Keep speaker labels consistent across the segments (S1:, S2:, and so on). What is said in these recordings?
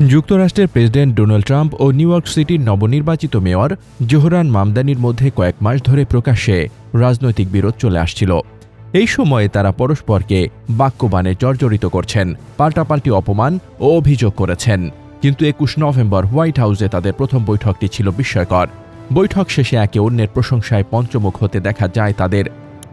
S1: যুক্তরাষ্ট্রের president Donald Trump ও New York সিটির নবনির্বাচিত মেয়র জোহরান মামদানির মধ্যে কয়েক মাস ধরে প্রকাশ্যে রাজনৈতিক বিরোধ চলে আসছিল। এই সময়ে তারা পরস্পরকে বাক্যবাণে জর্জরিত করছেন, পাল্টাপাল্টি অপমান ও অভিযোগ করেছেন। কিন্তু একুশ নভেম্বর হোয়াইট হাউসে তাদের প্রথম বৈঠকটি ছিল বিস্ময়কর। বৈঠক শেষে একে অন্যের প্রশংসায় পঞ্চমুখ হতে দেখা যায় তাদের।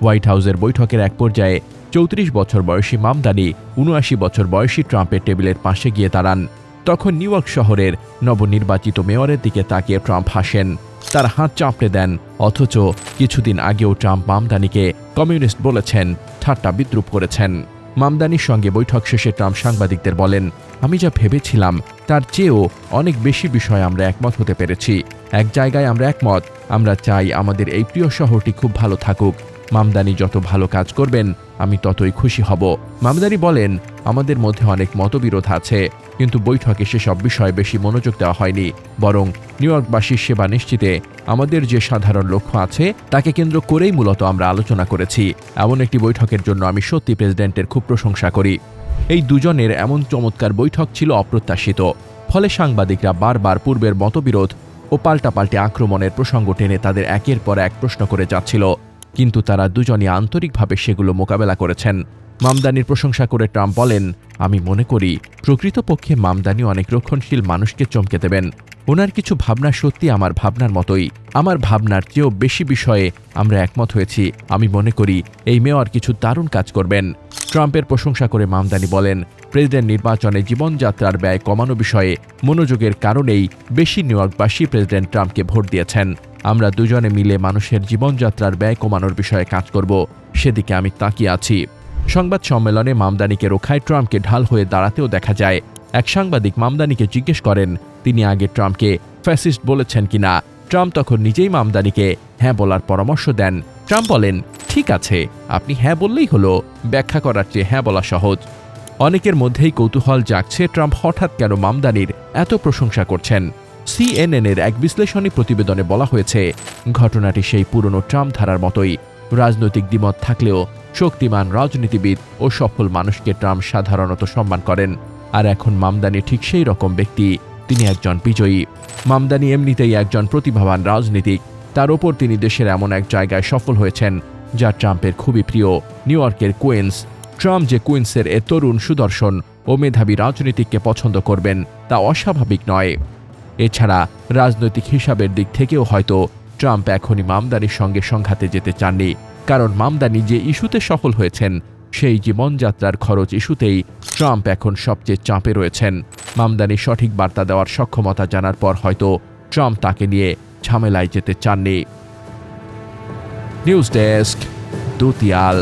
S1: হোয়াইট হাউসের বৈঠকের এক পর্যায়ে চৌত্রিশ বছর বয়সী মামদানি উনআশি বছর বয়সী ট্রাম্পের টেবিলের পাশে গিয়ে দাঁড়ান। তখন নিউ ইয়র্ক শহরের নবনির্বাচিত মেয়রের দিকে তাকিয়ে ট্রাম্প হাসেন। তার হাত চাপড়ে দেন, অথচ কিছুদিন আগেও ট্রাম্প মামদানিকে কমিউনিস্ট বলেছেন, ঠাট্টা বিদ্রুপ করেছেন। মামদানির সঙ্গে বৈঠক শেষে ট্রাম্প সাংবাদিকদের বলেন, আমি যা ভেবেছিলাম, তার চেয়েও অনেক বেশি বিষয় আমরা একমত হতে পেরেছি। এক জায়গায় আমরা একমত, আমরা চাই আমাদের এই প্রিয় শহরটি খুব ভালো থাকুক। মামদানি যত ভালো কাজ করবেন, আমি ততই খুশি হব। মামদানি বলেন, আমাদের মধ্যে অনেক মতবিরোধ আছে, কিন্তু বৈঠকে সেসব বিষয়ে বেশি মনোযোগ দেওয়া হয়নি। বরং নিউ ইয়র্কবাসীর সেবা নিশ্চিতে আমাদের যে সাধারণ লক্ষ্য আছে, তাকে কেন্দ্র করেই মূলত আমরা আলোচনা করেছি। এমন একটি বৈঠকের জন্য আমি সত্যি প্রেসিডেন্টের খুব প্রশংসা করি। এই দুজনের এমন চমৎকার বৈঠক ছিল অপ্রত্যাশিত। ফলে সাংবাদিকরা বারবার পূর্বের মতবিরোধ ও পাল্টাপাল্টে আক্রমণের প্রসঙ্গ টেনে তাদের একের পর এক প্রশ্ন করে যাচ্ছিল। কিন্তু তারা দুজনই আন্তরিকভাবে সেগুলো মোকাবেলা করেছেন। মামদানির প্রশংসা করে ট্রাম্প বলেন, আমি মনে করি, প্রকৃতপক্ষে মামদানি অনেক রক্ষণশীল মানুষকে চমকে দেবেন। ওনার কিছু ভাবনা সত্যি আমার ভাবনার মতোই। আমার ভাবনার চেয়েও বেশি বিষয়ে আমরা একমত হয়েছি। আমি মনে করি, এই মেয়র কিছু দারুণ কাজ করবেন। ট্রাম্পের প্রশংসা করে মামদানি বলেন, প্রেসিডেন্ট নির্বাচনে জীবনযাত্রার ব্যয় কমানো বিষয়ে মনোযোগের কারণেই বেশি নিউ ইয়র্কবাসী প্রেসিডেন্ট ট্রাম্পকে ভোট দিয়েছেন। আমরা দুজনে মিলে মানুষের জীবনযাত্রার ব্যয় কমানোর বিষয়ে কাজ করব। সেদিকে আমি তাকিয়ে আছি। সংবাদ সম্মেলনে মামদানিকে রক্ষায় ট্রাম্পকে ঢাল হয়ে দাঁড়াতেও দেখা যায়। এক সাংবাদিক মামদানিকে জিজ্ঞেস করেন, তিনি আগে ট্রাম্পকে ফ্যাসিস্ট বলেছেন কিনা? ট্রাম্প তখন নিজেই মামদানিকে হ্যাঁ বলার পরামর্শ দেন। ট্রাম্প বলেন, ঠিক আছে, আপনি হ্যাঁ বললেই হলো। ব্যাখ্যা করার চেয়ে হ্যাঁ বলা সহজ। অনেকের মধ্যেই কৌতূহল জাগছে ট্রাম্প হঠাৎ কেন মামদানির এত প্রশংসা করছেন। সিএনএনের এক বিশ্লেষণী প্রতিবেদনে বলা হয়েছে, ঘটনাটি সেই পুরনো ট্রাম্প ধারার মতোই। রাজনৈতিক দ্বিমত থাকলেও শক্তিমান রাজনীতিবিদ ও সফল মানুষকে ট্রাম্প সাধারণত সম্মান করেন। আর এখন মামদানি ঠিক সেই রকম ব্যক্তি। তিনি একজন বিজয়ী। মামদানি এমনিতেই একজন প্রতিভাবান রাজনীতিক। তার ওপর তিনি দেশের এমন এক জায়গায় সফল হয়েছেন, যা ট্রাম্পের খুবই প্রিয়, নিউ ইয়র্কের কুইন্স। ট্রাম্প যে কুইন্সের এ তরুণ সুদর্শন ও মেধাবী রাজনীতিককে পছন্দ করবেন, তা অস্বাভাবিক নয়। এছাড়া রাজনৈতিক হিসাবের দিক থেকেও হয়তো ট্রাম্প এখনই মামদানির সঙ্গে সংঘাতে যেতে চাননি, কারণ মামদানি যে ইস্যুতে সফল হয়েছেন, সেই জীবনযাত্রার খরচ ইস্যুতেই ট্রাম্প এখন সবচেয়ে চাপে রয়েছেন। মামদানি সঠিক বার্তা দেওয়ার সক্ষমতা জানার পর হয়তো ট্রাম্প তাকে নিয়ে ঝামেলায় যেতে চাননি। News desk, Dutiyal.